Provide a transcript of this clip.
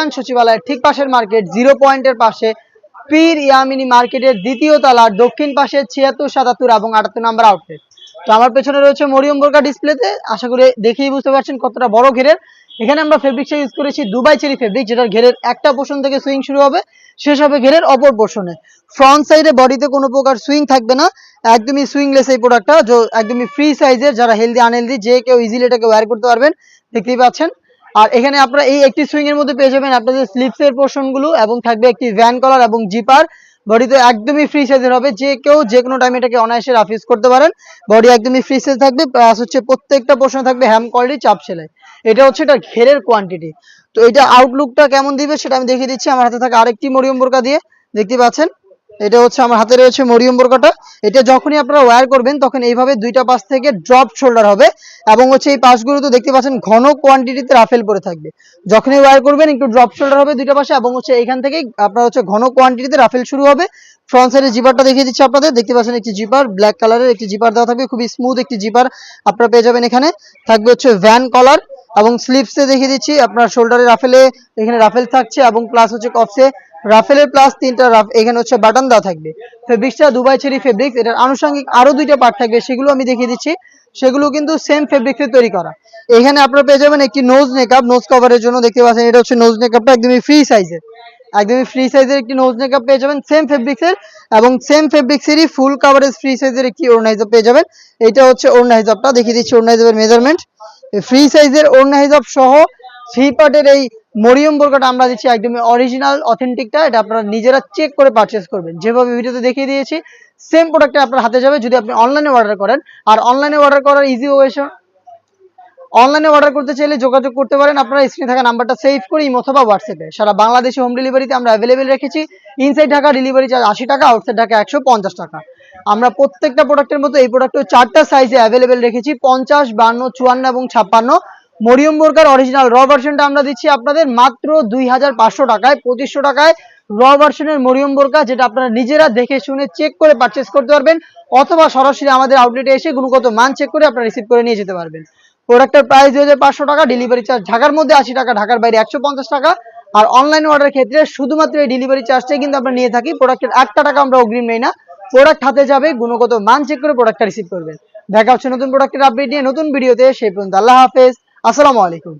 গুলিস্তান সচিবালয়ের ঠিক পাশের মার্কেট, জিরো পয়েন্টের পাশে পীর ইয়ামিনী মার্কেটের দ্বিতীয় তলার দক্ষিণ পাশে ছিয়াত্তর, সাতাত্তর এবং আটাত্তর নাম্বার আউটলেট তো আমার পেছনে রয়েছে মরিয়ম বোরকা ডিসপ্লেতে। আশা করি দেখেই বুঝতে পারছেন কতটা বড় ঘেরের। এখানে আমরা ফেব্রিক্সটা ইউজ করেছি দুবাই চেরি ফেব্রিক যেটার ঘেরের একটা পোর্শন থেকে সুইং শুরু হবে, শেষ হবে ঘেরের অপর পোর্শনে ফ্রন্ট সাইডে বডিতে কোনো প্রকার সুইং থাকবে না, একদমই সুইংলেস এই প্রোডাক্টটা একদমই ফ্রি সাইজের যারা হেলদি আনহেলদি যে কেউ ইজিলি এটাকে ওয়্যার করতে পারবেন, দেখতেই পাচ্ছেন। আর এখানে আপনারা এই একটি সুইং এর মধ্যে পেয়ে যাবেন আপনাদের স্লিপস এর পোর্শনগুলো এবং থাকবে একটি ভ্যান কলার এবং জিপার বডিতে একদমই ফ্রি সাইজের হবে, যে কেউ যে কোনো টাইমে এটাকে অনায়াসে রাফ ইউজ করতে পারেন। বডি একদমই ফ্রি সাইজ থাকবে প্লাস হচ্ছে প্রত্যেকটা পোর্শন থাকবে হ্যাম কোয়ালিটি চাপ সেলাই। এটা হচ্ছে এটা ঘেরের কোয়ান্টিটি তো এটা আউটলুকটা কেমন দিবে সেটা আমি দেখিয়ে দিচ্ছি। আমার হাতে থাকে আরেকটি মরিয়ম বোরকা দিয়ে, দেখতে পাচ্ছেন? এটা হচ্ছে আমার হাতে রয়েছে মরিয়ম বোরকাটা। এটা যখনই আপনারা ওয়্যার করবেন, তখন এইভাবে দুইটা পাশ থেকে ড্রপ শোল্ডার হবে এবং হচ্ছে এই পাশগুলো তো দেখতে পাচ্ছেন ঘন কোয়ান্টিটিতে রাফেল পরে থাকবে। যখনই ওয়্যার করবেন, একটু ড্রপ শোল্ডার হবে দুইটা পাশে এবং হচ্ছে এখান থেকে আপনার হচ্ছে ঘন কোয়ান্টিটিতে রাফেল শুরু হবে। ফ্রন্ট সাইডে জিপারটা দেখিয়ে দিচ্ছি আপনাদের। দেখতে পাচ্ছেন একটি জিপার ব্ল্যাক কালারের একটি জিপার দেওয়া থাকবে। খুবই স্মুথ একটি জিপার আপনারা পেয়ে যাবেন এখানে। থাকবে হচ্ছে ভ্যান কলার এবং স্লিপসে দেখিয়ে দিচ্ছি, আপনার শোল্ডারে রাফেলে এখানে রাফেল থাকছে এবং প্লাস হচ্ছে কফসে রাফেলের প্লাস তিনটা এখানে হচ্ছে বাটন দেওয়া থাকবে। ফেব্রিক্সটা দুবাই চেরি ফেব্রিক্স এটার আনুষঙ্গিক আরও দুইটা পার্ট থাকবে, সেগুলো আমি দেখিয়ে দিচ্ছি। সেগুলো কিন্তু সেম ফেব্রিক্সে তৈরি করা। এখানে আপনারা পেয়ে যাবেন একটি নোজ মেকআপ নোজ কভারের জন্য দেখতে পাচ্ছেন, এটা হচ্ছে নোজ মেকআপটা একদমই ফ্রি সাইজের একদমই ফ্রি সাইজের একটি নোজ মেকআপ পেয়ে যাবেন সেম ফেব্রিক্সের এবং সেম ফেব্রিক্সেরই ফুল কাভারেজ ফ্রি সাইজের একটি হিসাব পেয়ে যাবেন। এটা হচ্ছে হিসাবটা দেখিয়ে দিচ্ছি ওড়না মেজারমেন্ট ফ্রি সাইজের ওড়না হিসাব সহ থ্রি পার্টের এই মরিয়ম বোরকাটা আমরা দিচ্ছি একদমই অরিজিনাল অথেন্টিকটা এটা আপনারা নিজেরা চেক করে পারচেস করবেন। যেভাবে ভিডিওতে দেখিয়ে দিয়েছি সেম প্রোডাক্টটা আপনার হাতে যাবে যদি আপনি অনলাইনে অর্ডার করেন। আর অনলাইনে অর্ডার করার ইজি ওয়েশন অনলাইনে অর্ডার করতে চাইলে যোগাযোগ করতে পারেন। আপনারা স্ক্রিনে থাকা নাম্বারটা সেভ করে অথবা হোয়াটসঅ্যাপে সারা বাংলাদেশে হোম ডেলিভারিতে আমরা অ্যাভেলেবেল রেখেছি। ইনসাইড ঢাকা ডেলিভারি চার্জ আশি টাকা আউটসাইড ঢাকা একশো পঞ্চাশ টাকা। আমরা প্রত্যেকটা প্রোডাক্টের মতো এই প্রোডাক্টও চারটা সাইজে অ্যাভেলেবেল রেখেছি, পঞ্চাশ, বান্ন, চুয়ান্ন এবং ছাপ্পান্ন। মরিয়ম বোরকার অরিজিনাল র ভার্সনটা আমরা দিচ্ছি আপনাদের মাত্র দুই হাজার পাঁচশো টাকায়, পঁচিশশো টাকায় র ভার্সনের মরিয়ম বোরকা, যেটা আপনারা নিজেরা দেখে শুনে চেক করে পারচেস করতে পারবেন, অথবা সরাসরি আমাদের আউটলেটে এসে গুণগত মান চেক করে আপনারা রিসিভ করে নিয়ে যেতে পারবেন। প্রোডাক্টের প্রাইস দুই হাজার পাঁচশো টাকা ডেলিভারি চার্জ ঢাকার মধ্যে আশি টাকা, ঢাকার বাইরে একশো পঞ্চাশ টাকা। আর অনলাইন অর্ডারের ক্ষেত্রে শুধুমাত্র এই ডেলিভারি চার্জটাই কিন্তু আমরা নিয়ে থাকি প্রোডাক্টের একটা টাকা আমরা অগ্রিম নেই না। প্রোডাক্ট হাতে যাবে, গুণগত মান চেক করে প্রোডাক্টটা রিসিভ করবেন। দেখা হচ্ছে নতুন প্রোডাক্টের আপডেট নিয়ে নতুন ভিডিওতে সেই পর্যন্ত আল্লাহ হাফেজ। আসসালামু আলাইকুম।